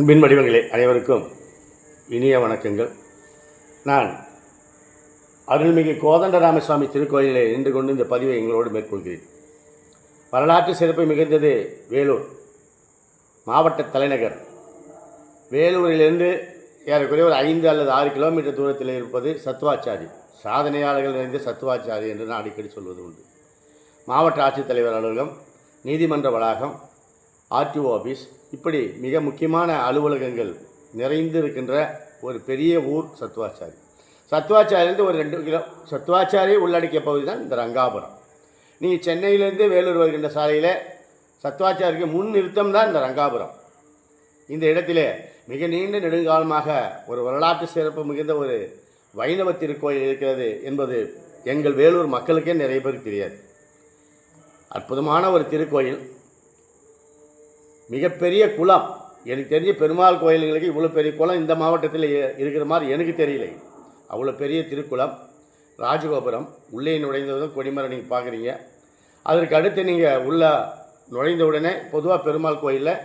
அன்பின் வடிவங்களே அனைவருக்கும் இனிய வணக்கங்கள். நான் அருள்மிகு கோதண்டராமசுவாமி திருக்கோயிலை நின்று கொண்டு இந்த பதிவை எங்களோடு மேற்கொள்கிறேன். வரலாற்று சிறப்பு மிகுந்தது வேலூர் மாவட்ட தலைநகர். வேலூரிலிருந்து ஏறக்குறைய ஒரு ஐந்து அல்லது ஆறு கிலோமீட்டர் தூரத்தில் இருப்பது சத்துவாச்சாரி சாதனையாளர்கள் நிறைந்த சத்துவாச்சாரி என்று நான் அடிக்கடி சொல்வது உண்டு. மாவட்ட ஆட்சித்தலைவர் அலுவலகம் நீதிமன்ற வளாகம் ஆர்டிஓ ஆஃபீஸ் இப்படி மிக முக்கியமான அலுவலகங்கள் நிறைந்து இருக்கின்ற ஒரு பெரிய ஊர் சத்துவாச்சாரி சத்துவாச்சாரியிலேருந்து ஒரு ரெண்டு கிலோ சத்துவாச்சாரி உள்ளடக்கிய பகுதி தான் இந்த ரங்காபுரம். நீங்கள் சென்னையிலேருந்து வேலூர் வருகின்ற சாலையில் சத்துவாச்சாரிக்கு முன் நிறுத்தம் தான் இந்த ரங்காபுரம். இந்த இடத்திலே மிக நீண்ட நெடுங்காலமாக ஒரு வரலாற்று சிறப்பு மிகுந்த ஒரு வைணவ திருக்கோயில் இருக்கிறது என்பது எங்கள் வேலூர் மக்களுக்கே நிறைய பேருக்கு தெரியாது. அற்புதமான ஒரு திருக்கோயில். மிகப்பெரிய குளம். எனக்கு தெரிஞ்ச பெருமாள் கோயில்களுக்கு இவ்வளோ பெரிய குளம் இந்த மாவட்டத்தில் இருக்கிற மாதிரி எனக்கு தெரியல. அவ்வளோ பெரிய திருக்குளம் ராஜகோபுரம் உள்ளே நுழைந்ததும் கொடிமரம் நீங்கள் பார்க்குறீங்க. அதற்கு அடுத்து நீங்கள் உள்ள நுழைந்த உடனே பொதுவாக பெருமாள் கோயிலில்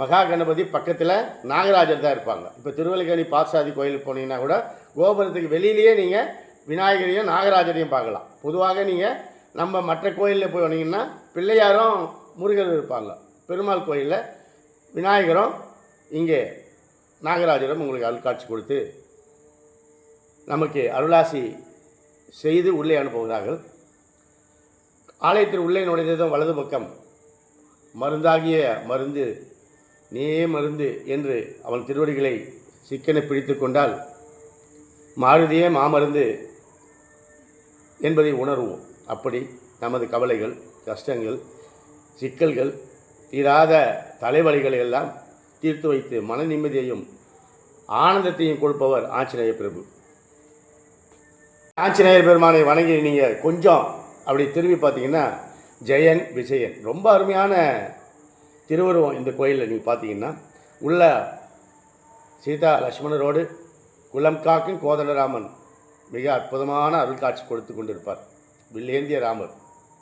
மகா கணபதி பக்கத்தில் நாகராஜர் தான் இருப்பாங்க. இப்போ திருவல்லிக்கணி பாசாதி கோயிலுக்கு போனீங்கன்னா கூட கோபுரத்துக்கு வெளியிலேயே நீங்கள் விநாயகரையும் நாகராஜரையும் பார்க்கலாம். பொதுவாக நீங்கள் நம்ம மற்ற கோயிலில் போய் வந்தீங்கன்னா பிள்ளையாரும் முருகர் இருப்பாங்க. பெருமாள் கோயிலில் விநாயகரும் இங்கே நாகராஜரும் உங்களுக்கு அருள்காட்சி கொடுத்து நமக்கு அருளாசி செய்து உள்ளே அனுப்புகிறார்கள். ஆலயத்தில் உள்ளே நுழைந்ததும் வலது பக்கம் மருந்தாகிய மருந்து நீ மருந்து என்று அவன் திருவடிகளை சிக்கனை பிடித்து கொண்டால் மாருதியே மாமருந்து என்பதை உணர்வோம். அப்படி நமது கவலைகள் கஷ்டங்கள் சிக்கல்கள் தீராத தலைவலிகளை எல்லாம் தீர்த்து வைத்து மன நிம்மதியையும் ஆனந்தத்தையும் கொடுப்பவர் ஆஞ்சநேய பிரபு. ஆஞ்சநேயர் பெருமானை வணங்கி நீங்கள் கொஞ்சம் அப்படி திரும்பி பார்த்தீங்கன்னா ஜெயன் விஜயன். ரொம்ப அருமையான திருவுருவம் இந்த கோயிலில் நீங்கள் பார்த்தீங்கன்னா. உள்ள சீதா லட்சுமணரோடு குலம் காக்கும் கோதண்டராமன் மிக அற்புதமான அருள்காட்சி கொடுத்து கொண்டிருப்பார். வில்லேந்திய ராமர்.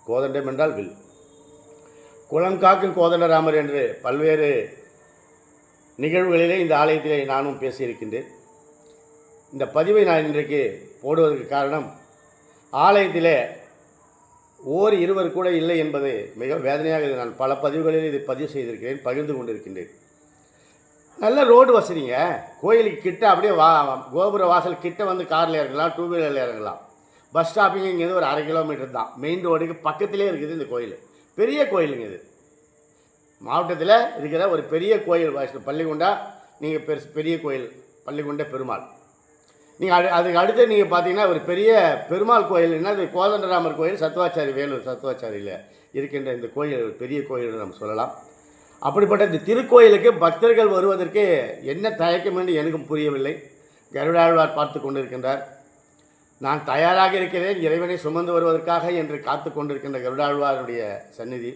கோதண்டம் என்றால் வில். குலம் காக்கும் கோதண்டராமர் என்று பல்வேறு நிகழ்வுகளிலே இந்த ஆலயத்திலே நானும் பேசியிருக்கின்றேன். இந்த பதிவை நான் இன்றைக்கு போடுவதற்கு காரணம் ஆலயத்திலே ஓர் இருவர் கூட இல்லை என்பது மிக வேதனையாக இது நான் பல பதிவுகளில் இதை பதிவு செய்திருக்கிறேன் பகிர்ந்து கொண்டிருக்கின்றேன். நல்ல ரோடு வசதிங்க. கோயிலுக்கு கிட்ட அப்படியே வா கோபுர வாசல் கிட்ட வந்து காரில் இறங்கலாம் டூ வீலரில் இறங்கலாம். பஸ் ஸ்டாப்பிங் இங்கேருந்து ஒரு அரை கிலோமீட்டர் தான். மெயின் ரோடுக்கு பக்கத்திலே இருக்குது இந்த கோயில். பெரிய கோயிலுங்க இது. மாவட்டத்தில் இருக்கிற ஒரு பெரிய கோயில் வயசு பள்ளிகுண்டா நீங்கள் பெருசு பெரிய கோயில் பள்ளிகுண்ட பெருமாள். நீங்கள் அது அதுக்கு அடுத்து நீங்கள் பார்த்தீங்கன்னா ஒரு பெரிய பெருமாள் கோயில் என்ன இது கோதண்டராமர் கோயில் சத்துவாச்சாரி வேலூர் சத்துவாச்சாரியில் இருக்கின்ற இந்த கோயில் ஒரு பெரிய கோயில் நம்ம சொல்லலாம். அப்படிப்பட்ட இந்த திருக்கோயிலுக்கு பக்தர்கள் வருவதற்கு என்ன தயக்கம் என்று எனக்கும் புரியவில்லை. கருடாழ்வார் பார்த்து கொண்டிருக்கின்றார். நான் தயாராக இருக்கிறேன் இறைவனை சுமந்து வருவதற்காக என்று காத்து கொண்டிருக்கின்ற கருடாழ்வாருடைய சந்நிதி.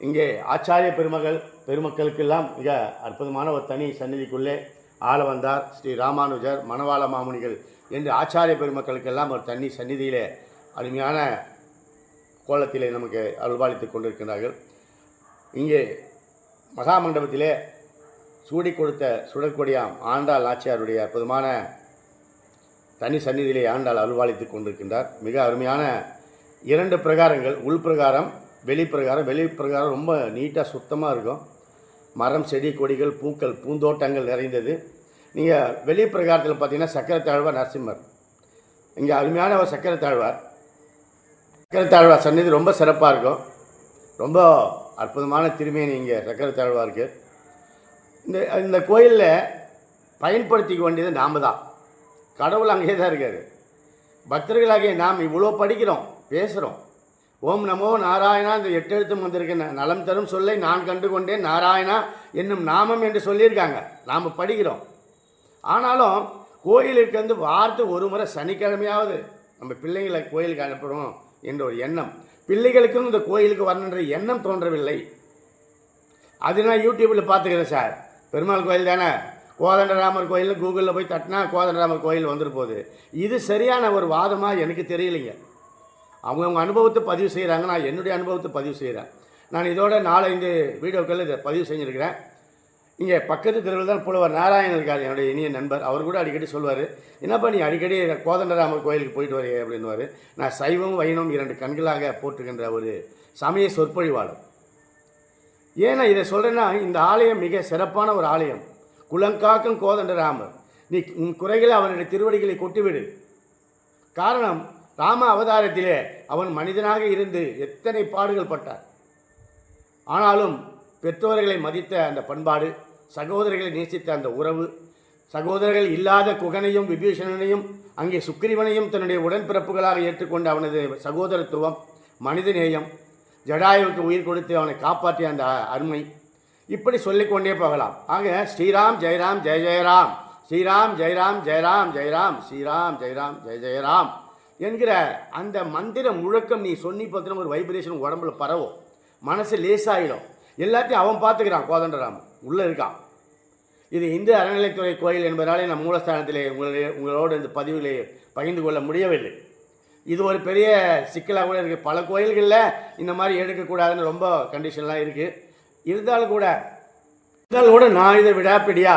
இங்கே ஆச்சாரிய பெருமகள் பெருமக்களுக்கெல்லாம் மிக அற்புதமான ஒரு தனி சந்நிதிக்குள்ளே ஆள வந்தார் ஸ்ரீ ராமானுஜர் மணவாள மாமுனிகள் என்று ஆச்சாரிய பெருமக்களுக்கெல்லாம் ஒரு தனி சந்நிதியிலே அருமையான கோலத்திலே நமக்கு அருள்பாலித்து கொண்டிருக்கிறார்கள் இங்கே மகாமண்டபத்திலே சூடி கொடுத்த சுடற்கொடியாம் ஆண்டாள் நாச்சியாருடைய அற்புதமான தனி சந்நிதியிலே ஆண்டாள் அருள்பாலித்து கொண்டிருக்கின்றார். மிக அருமையான இரண்டு பிரகாரங்கள். உள் பிரகாரம் வெளி பிரகாரம். வெளி பிரகாரம் ரொம்ப நீட்டாக சுத்தமாக இருக்கும். மரம் செடி கொடிகள் பூக்கள் பூந்தோட்டங்கள் நிறைந்தது. நீங்கள் வெளிப்பிரகாரத்தில் பார்த்தீங்கன்னா சக்கரத்தாழ்வார் நரசிம்மர். இங்கே அருமையான ஒரு சக்கரத்தாழ்வார். சக்கரத்தாழ்வார் சந்நிதி ரொம்ப சிறப்பாக இருக்கும். ரொம்ப அற்புதமான திருமேனி இங்கே சக்கரத்தாழ்வாருக்கு. இந்த இந்த கோயிலில் பயன்படுத்திக்க வேண்டியது நாம் தான். கடவுள் அங்கேயே தான் இருக்கார். பக்தர்களாகிய நாம் இவ்வளோ படிக்கிறோம் பேசுகிறோம் ஓம் நமோ நாராயணா இந்த எட்டு எழுத்து வந்திருக்க. நலம் தரும் சொல்லை நான் கண்டு கொண்டேன். நாராயணா என்னும் நாமம் என்று சொல்லியிருக்காங்க. நாம் படிக்கிறோம். ஆனாலும் கோயிலுக்கு வந்து வார்த்தை ஒரு முறை சனிக்கிழமையாவது நம்ம பிள்ளைங்களை கோயிலுக்கு அனுப்பணும் என்ற ஒரு எண்ணம். பிள்ளைகளுக்கும் இந்த கோயிலுக்கு வரணுன்ற எண்ணம் தோன்றவில்லை. அது நான் யூடியூப்பில் பார்த்துக்கிறேன் சார். பெருமாள் கோயில் தானே? கோதண்டராமர் கோயில் கூகுளில் போய் தட்டினா கோதண்டராமர் கோயில் வந்துட்டு போகுது. இது சரியான ஒரு வாதமாக எனக்கு தெரியலைங்க. அவங்கவுங்க அனுபவத்தை பதிவு செய்கிறாங்க நான் என்னுடைய அனுபவத்தை பதிவு செய்கிறேன் நான் இதோட நாலஞ்சு வீடியோக்கள் இதை பதிவு செஞ்சுருக்கிறேன். இங்கே பக்கத்து தெருவில் தான் புலவர் நாராயணன் இருக்கார் என்னுடைய இனிய நண்பர். அவர் கூட அடிக்கடி சொல்வார் என்னப்பா நீ அடிக்கடி கோதண்டராமர் கோயிலுக்கு போயிட்டு வரையே? அப்படின்னுவார். நான் சைவம் வைணம் இரண்டு கண்களாக போட்டுக்கின்ற ஒரு சமய சொற்பொழிவாளர். ஏன்னா இதை சொல்கிறேன்னா இந்த ஆலயம் மிக சிறப்பான ஒரு ஆலயம். குலங்காக்கும் கோதண்டராமர் நீ உன் குறைகளை அவனுடைய திருவடிகளை கொட்டிவிடு. காரணம் ராம அவதாரத்திலே அவன் மனிதனாக இருந்து எத்தனை பாடுகள் பட்டார். ஆனாலும் பெற்றோர்களை மதித்த அந்த பண்பாடு சகோதரர்களை நேசித்த அந்த உறவு சகோதரர்கள் இல்லாத குகனையும் விபீஷணனையும் அங்கே சுக்கிரிவனையும் தன்னுடைய உடன்பிறப்புகளாக ஏற்றுக்கொண்ட அவனது சகோதரத்துவம் மனிதநேயம் ஜடாயுவுக்கு உயிர் கொடுத்து அவனை காப்பாற்றிய அந்த அருமை இப்படி சொல்லிக்கொண்டே போகலாம். ஆக ஸ்ரீராம் ஜெயராம் ஜெய ஜெயராம். ஸ்ரீராம் ஜெயராம் ஜெயராம் ஜெயராம் ஸ்ரீராம் ஜெயராம் ஜெய ஜெயராம் என்கிற அந்த மந்திர முழக்கம் நீ சொன்னி பார்த்தீங்கன்னா ஒரு வைப்ரேஷன் உடம்புல பரவும். மனசு லேசாயிடும். எல்லாத்தையும் அவன் பார்த்துக்கிறான் கோதண்டராமன் உள்ளே இருக்கான். இது இந்து அறநிலைத்துறை கோயில் என்பதாலே நம் மூலஸ்தானத்திலே உங்களுடைய உங்களோடு இந்த பதிவிலே பகிர்ந்து கொள்ள முடியவில்லை. இது ஒரு பெரிய சிக்கலாக கூட இருக்குது பல கோயில்களில் இந்த மாதிரி எடுக்கக்கூடாதுன்னு ரொம்ப கண்டிஷன்லாம் இருக்குது இருந்தாலும் கூட இருந்தாலும் கூட நான் இதை விடாப்பிடியா?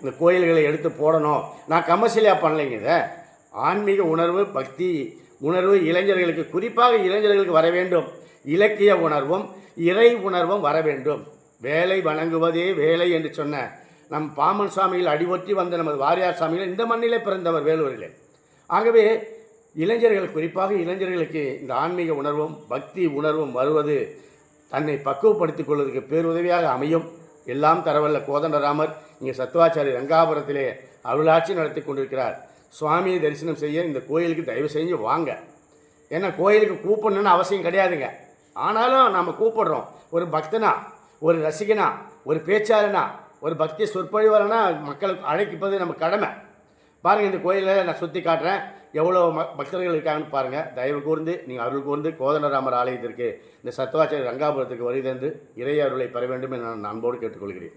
இந்த கோயில்களை எடுத்து போடணும். நான் கமர்ஷியலாக பண்ணலைங்க இதை. ஆன்மீக உணர்வு பக்தி உணர்வு இளைஞர்களுக்கு குறிப்பாக இளைஞர்களுக்கு வர வேண்டும். இலக்கிய உணர்வும் இறை உணர்வும் வர வேண்டும். வேலை வணங்குவதே வேலை என்று சொன்ன நம் பாமன் சுவாமியில் அடிவொற்றி வந்த நமது வாரியார் சுவாமிகள் இந்த மண்ணிலே பிறந்தவர் வேலூரிலே. ஆகவே இளைஞர்கள் குறிப்பாக இளைஞர்களுக்கு இந்த ஆன்மீக உணர்வும் பக்தி உணர்வும் வருவது தன்னை பக்குவப்படுத்திக் கொள்வதற்கு பேருதவியாக அமையும். எல்லாம் தரவல்ல கோதண்டராமர் இங்கே சத்துவாச்சாரி ரங்காபுரத்திலே அருளாட்சி நடத்தி கொண்டிருக்கிறார். சுவாமியை தரிசனம் செய்ய இந்த கோயிலுக்கு தயவு செஞ்சு வாங்க. ஏன்னா கோயிலுக்கு கூப்பிடணும்னு அவசியம் கிடையாதுங்க. ஆனாலும் நம்ம கூப்பிடுறோம். ஒரு பக்தனா ஒரு ரசிகனா ஒரு பேச்சாளனா ஒரு பக்தி சொற்பொழிவாளனா மக்களுக்கு அழைப்பது நம்ம கடமை. பாருங்கள் இந்த கோயிலை நான் சுற்றி காட்டுறேன். எவ்வளோ ம பக்தர்கள் இருக்காங்கன்னு பாருங்கள் தயவு கூர்ந்து நீங்கள் அருள் கூர்ந்து கோதண்டராமர் ஆலயத்திற்கு இந்த சத்துவாச்சாரி ரங்காபுரத்துக்கு வருகை இறை அருளை பெற வேண்டும் என நான் அன்போடு கேட்டுக்கொள்கிறேன்.